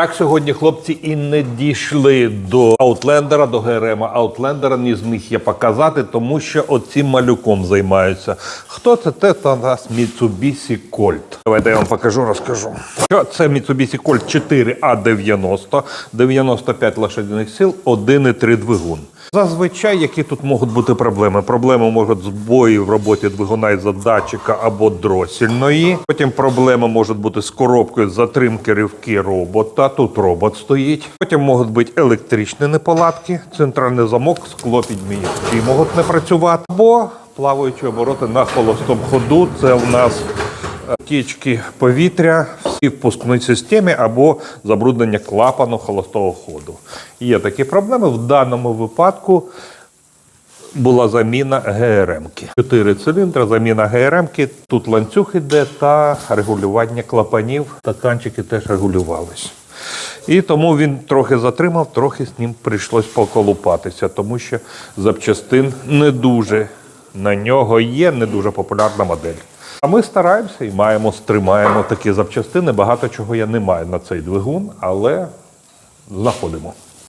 Так сьогодні хлопці і не дійшли до Аутлендера, до ГРМ Аутлендера. Не зміг я показати, тому що оцим малюком займаються. Хто це? Це та нас Mitsubishi Colt. Давайте я вам покажу, розкажу. Що Це Mitsubishi Colt 4A90, 95 лошадиних сил, 1,3 двигун. Зазвичай, які тут можуть бути проблеми? Проблеми можуть збої в роботі двигуна із датчика або дросільної. Потім проблеми можуть бути з коробкою затримки ривки робота. Тут робот стоїть. Потім можуть бути електричні неполадки, центральний замок, скло підмінці можуть не працювати. Або плаваючі обороти на холостому ходу. Це у нас тічки повітря всі в впускній системі або забруднення клапану холостого ходу. Є такі проблеми. В даному випадку була заміна ГРМ-ки. Чотири циліндри, заміна ГРМ-ки. Тут ланцюг іде та регулювання клапанів. Стаканчики теж регулювались. І тому він трохи затримав, трохи з ним прийшлось поколупатися, тому що запчастин не дуже на нього є, не дуже популярна модель. А ми стараємося і маємо, стримаємо такі запчастини. Багато чого я не маю на цей двигун, але знаходимо.